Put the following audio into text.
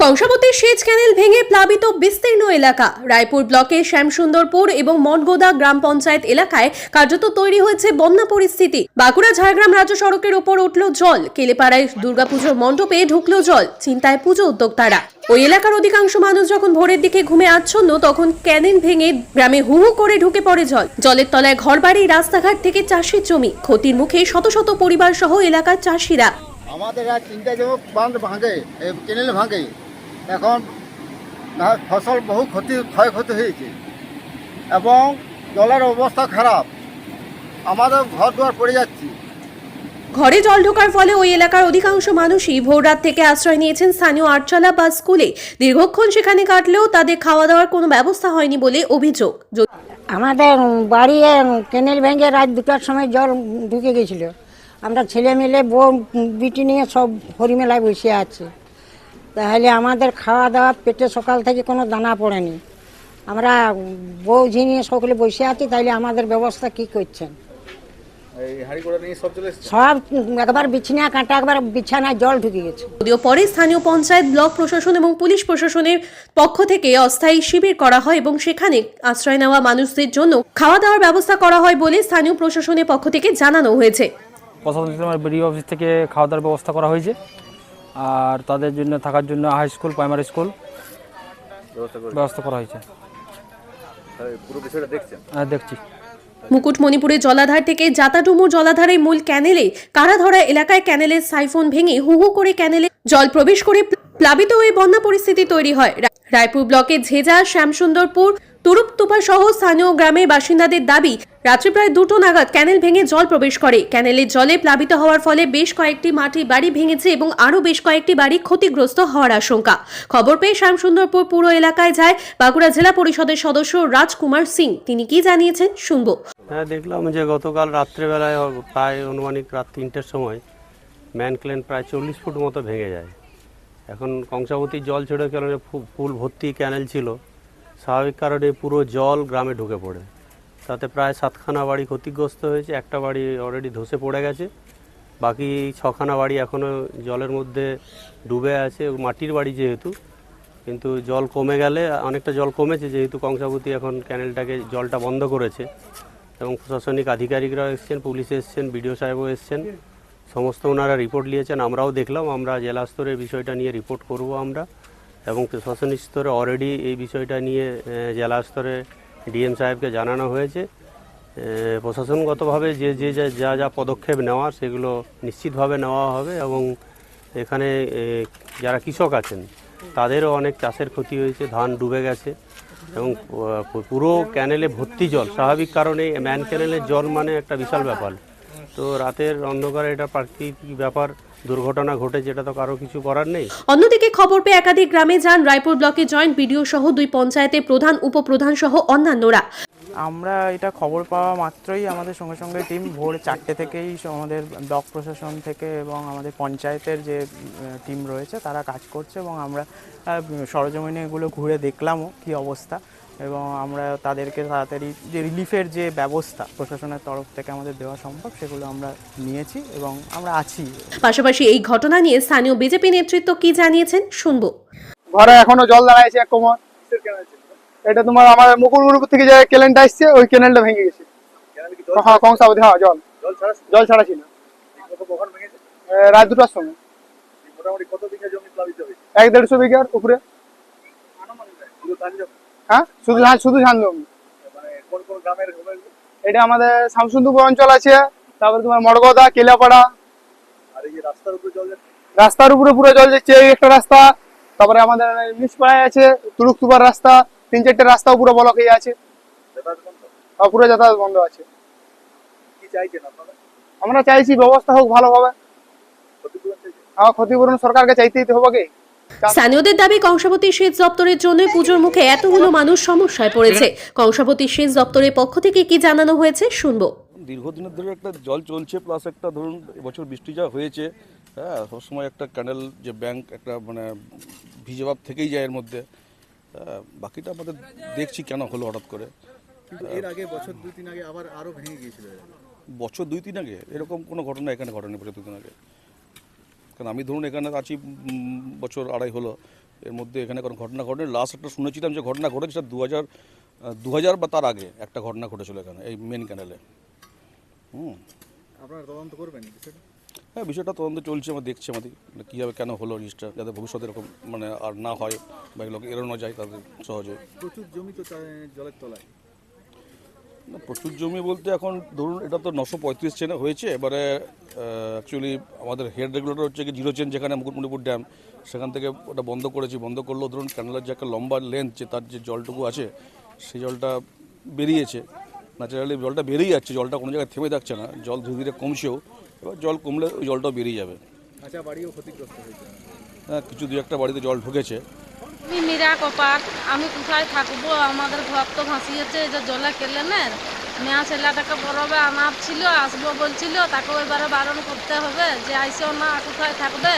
কংসাবতীর সেচ ক্যানেল ভেঙে প্লাবিত বিস্তীর্ণ এলাকা। রায়পুর ব্লকে শ্যামসুন্দরপুর এবং মঠগোদা গ্রাম পঞ্চায়েত এলাকায় কার্যত তৈরি হয়েছে বন্যা পরিস্থিতি। বাঁকুড়া ঝাড়গ্রাম রাজ্য সড়কের ওপর উঠল জল। কেলেপাড়ায় দুর্গাপুজোর মণ্ডপে ঢুকলো জল। চিন্তায় পুজো উদ্যোক্তারা। ওই এলাকার অধিকাংশ মানুষ যখন ভোরের দিকে ঘুমে আচ্ছন্ন, তখন ক্যানেল ভেঙে গ্রামে হু হু করে ঢুকে পড়ে জল। জলের তলায় ঘরবাড়ি, রাস্তাঘাট থেকে চাষের জমি। ক্ষতির মুখে শত শত পরিবার সহ এলাকার চাষিরা। আমাদের জমি বাঁধ ভাঙে কেনেল ভাঙে। এখন ফসল বহু ক্ষতি ক্ষয়ক্ষতি হয়েছে। এবং জলের অবস্থা খারাপ। আমাদের ঘর দুয়ার পড়ে যাচ্ছে। ঘরে জল ঢোকার ফলে ওই এলাকার অধিকাংশ মানুষই ভোররাত থেকে আশ্রয় নিয়েছেন স্থানীয় আটচালা বা স্কুলে। দীর্ঘক্ষণ সেখানে কাটলেও তাদের খাওয়া দাওয়ার কোনো ব্যবস্থা হয়নি বলে অভিযোগ। আমাদের বাড়ি কেনেল ভেঙে রাত দুটার সময় জল ঢুকে গেছিল। আমরা ছেলে মিলে বউ বিটি নিয়ে সব হরিমেলায় বসে আছি। তাহলে আমাদের খাওয়া দাওয়া পেটে সকাল থেকে কোনো দানা পড়েনি। আমরা বউ ঝিনিয়ে সকলে বসে আছি তাইলে আমাদের ব্যবস্থা কি করছেন? সব একবার বিছানা কাঁটা একবার বিছানায় জল ঢুকে গেছে। যদিও পরে স্থানীয় পঞ্চায়েত ব্লক প্রশাসন এবং পুলিশ প্রশাসনের পক্ষ থেকে অস্থায়ী শিবির করা হয় এবং সেখানে আশ্রয় নেওয়া মানুষদের জন্য খাওয়া দাওয়ার ব্যবস্থা করা হয় বলে স্থানীয় প্রশাসনের পক্ষ থেকে জানানো হয়েছে। প্রশাসন তোমার বিডিও অফিস থেকে খাওয়া দাওয়ার ব্যবস্থা করা হয়েছে। আর তাদের জন্য থাকার জন্য হাই স্কুল প্রাইমারি স্কুল ব্যবস্থা করে হয়েছে। তাহলে পুরো বিষয়টা দেখছেন? আর দেখছি। মুকুটমণিপুরের জলাধার থেকে জাতাডুমুর জলাধারের মূল ক্যানেলে কারাধরা এলাকায় ক্যানেলের সাইফোন ভেঙে হু হু করে ক্যানেলে জল প্রবেশ করে প্লাবিত হয়ে বন্যা পরিস্থিতি তৈরি হয়। রায়পুর ব্লকের ঝেজা শ্যামসুন্দরপুর তুরুপতুপা সহ স্থানীয় গ্রামের বাসিন্দাদের দাবি, রাত্রি প্রায় দুটো নাগাদ ক্যানেল ভেঙে জল প্রবেশ করে। ক্যানেলের জলে প্লাবিত হওয়ার ফলে বেশ কয়েকটি মাটি বাড়ি ভেঙেছে এবং আরও বেশ কয়েকটি বাড়ি ক্ষতিগ্রস্ত হওয়ার আশঙ্কা। খবর পেয়ে শ্যামসুন্দরপুর পুরো এলাকায় যায় বাঁকুড়া জেলা পরিষদের সদস্য রাজকুমার সিং। তিনি কি জানিয়েছেন শুনব। হ্যাঁ দেখলাম যে গতকাল রাত্রেবেলায় প্রায় অনুমানিক রাত তিনটের সময় ম্যানক্লেন প্রায় চল্লিশ ফুট মতো ভেঙে যায়। এখন কংসাবতীর জল ছেড়ে ফু- ফুল ভর্তি ক্যানেল ছিল স্বাভাবিক কারণে পুরো জল গ্রামে ঢুকে পড়ে। তাতে প্রায় সাতখানা বাড়ি ক্ষতিগ্রস্ত হয়েছে, একটা বাড়ি অলরেডি ধসে পড়ে গেছে। বাকি ছখানা বাড়ি এখনও জলের মধ্যে ডুবে আছে, মাটির বাড়ি যেহেতু। কিন্তু জল কমে গেলে, অনেকটা জল কমেছে, যেহেতু কংসাবতী এখন ক্যানেলটাকে, জলটা বন্ধ করেছে। এবং প্রশাসনিক আধিকারিকরাও এসছেন, পুলিশ এসছেন, বিডিও সাহেবও এসছেন। সমস্ত ওনারা রিপোর্ট নিয়েছেন, আমরাও দেখলাম, আমরা জেলা স্তরে বিষয়টা নিয়ে রিপোর্ট করব আমরা। এবং প্রশাসনিক স্তরে অলরেডি এই বিষয়টা নিয়ে জেলা স্তরে ডিএম সাহেবকে জানানো হয়েছে। প্রশাসনগতভাবে যে যে, যা- যা যা পদক্ষেপ নেওয়ার সেগুলো নিশ্চিতভাবে নেওয়া হবে এবং এখানে যারা কৃষক আছেন, তাদেরও অনেক চাষের ক্ষতি হয়েছে, ধান ডুবে গেছে এবং পুরো ক্যানেলে ভর্তি জল, স্বাভাবিক কারণে ম্যান ক্যানেলের জল মানে একটা বিশাল ব্যাপার। তো রাতের অন্ধকারে এটা প্রাকৃতিক ব্যাপার দুর্ঘটনা ঘটে যেটা তো কারও কিছু করার নেই। অন্যদিকে খবর পেয়ে একাধিক গ্রামে যান রায়পুর ব্লকে জয়েন্ট বিডিও সহ দুই পঞ্চায়েতের প্রধান উপপ্রধান সহ অন্যান্যরা। আমরা এটা খবর পাওয়া মাত্রই আমাদের সঙ্গে সঙ্গে টিম ভোর চারটে থেকেই আমাদের ব্লক প্রশাসন থেকে এবং আমাদের পঞ্চায়েতের যে টিম রয়েছে তারা কাজ করছে এবং আমরা সরজমিনে এগুলো ঘুরে দেখলামও কি অবস্থা। এবং আমরা তাদেরকে তাড়াতাড়ি যে রিলিফের যে ব্যবস্থা প্রশাসনের তরফ থেকে আমাদের দেওয়া সম্ভব সেগুলো আমরা নিয়েছি এবং আমরা আছি। পাশাপাশি এই ঘটনা নিয়ে স্থানীয় বিজেপি নেতৃত্ব কি জানিয়েছেন শুনব। ঘরে এখনও জল দাঁড়াইছে এক কোমর। এটা তোমার আমাদের মুকুলগুরুপুর থেকে যে কেনেলটা আসছে ওই কেনেলটা ভেঙে গেছে। হ্যাঁ কংসাবতী হ্যাঁ জল। জল ছাড়া ছিল? রাত দুটার সময়। মোটামুটি কত বিঘা জমি প্লাবিত হয়েছে? এক দেড়শো বিঘার উপরে। হ্যাঁ? শুধু শুধু এটা আমাদের অঞ্চল আছে। তারপরে তোমার কেলাপাড়া। রাস্তার উপরে পুরো একটা রাস্তা। তারপরে আমাদের মিসপাড়ায় আছে রাস্তা। তিন চারটে রাস্তা পুরো আছে। পুরো যাতায়াত বন্ধ আছে। আমরা চাইছি ব্যবস্থা হোক ভালোভাবে। ক্ষতিপূরণ ক্ষতিপূরণ সরকারকে চাইতেই তো হবে কি? স্থানীয়দের দাবি কংসাবতী সেচ দপ্তরের জন্য পুজোর মুখে এতগুলো মানুষ সমস্যায় পড়েছে। কংসাবতী সেচ দপ্তরের পক্ষ থেকে কি জানানো হয়েছে? শুনব। দীর্ঘদিনের ধরে একটা জল চলছে প্লাস একটা ধরুন এবছর বৃষ্টি যা হয়েছে হ্যাঁ সবসময় একটা ক্যানেল যে ব্যাংক একটা মানে ভিজেভাব থেকেই যায় এর মধ্যে। হ্যাঁ, বাকিটা আমাদের দেখছি কেন হলো হঠাৎ করে। এর আগে বছর দুই তিন আগে আবার আরও ভেঙে গিয়েছিল। বছর দুই তিন আগে এরকম কোনো ঘটনা এখানে ঘটেনি বছর দুই দিন আগে। কারণ আমি ধরুন এখানে আছি বছর আড়াই হলো এর মধ্যে এখানে কোনো ঘটনা ঘটেনি। লাস্ট একটা শুনেছিলাম যে ঘটনা ঘটেছে সেটা দু হাজার দু হাজার বা তার আগে একটা ঘটনা ঘটেছিল এখানে এই মেন ক্যানেলে হুম। আপনারা তদন্ত করবেন হ্যাঁ বিষয়টা তদন্ত চলছে আমরা দেখছি আমাদের মানে কীভাবে কেন হলো জিনিসটা যাতে ভবিষ্যতে এরকম মানে আর না হয় বা এগুলো এড়ানো যায় তাদের সহজে। প্রচুর জমি তো জলের তলায়। প্রচুর জমি বলতে এখন ধরুন এটা তো নশো পঁয়ত্রিশ চেনে হয়েছে। এবারে অ্যাকচুয়ালি আমাদের হেড রেগুলেটর হচ্ছে কি জিরো চেন যেখানে মুকুটমণিপুর ড্যাম সেখান থেকে ওটা বন্ধ করেছি বন্ধ করলেও ধরুন ক্যানেলের যে একটা লম্বা লেন্থ যে তার যে জলটুকু আছে সেই জলটা বেরিয়েছে। ন্যাচারালি জলটা বেরিয়ে যাচ্ছে জলটা কোনো জায়গায় থেমে থাকছে না জল ধীরে ধীরে কমছেও এবার জল কমলে ওই জলটাও বেরিয়ে যাবে। কাঁচা বাড়িও ক্ষতিগ্রস্ত হয়েছে। হ্যাঁ কিছু দু একটা বাড়িতে জল ঢুকেছে। আমি মীরা কপাট আমি কোথায় থাকব? আমাদের ঘর তো ভাসিয়েছে, এই যে জলে কেলেনের মেয়া ছেলেটাকে বরবে আনার ছিল, আসব বলছিল তাকে এবারে বারণ করতে হবে যে আইসো না, কোথায় থাকবে?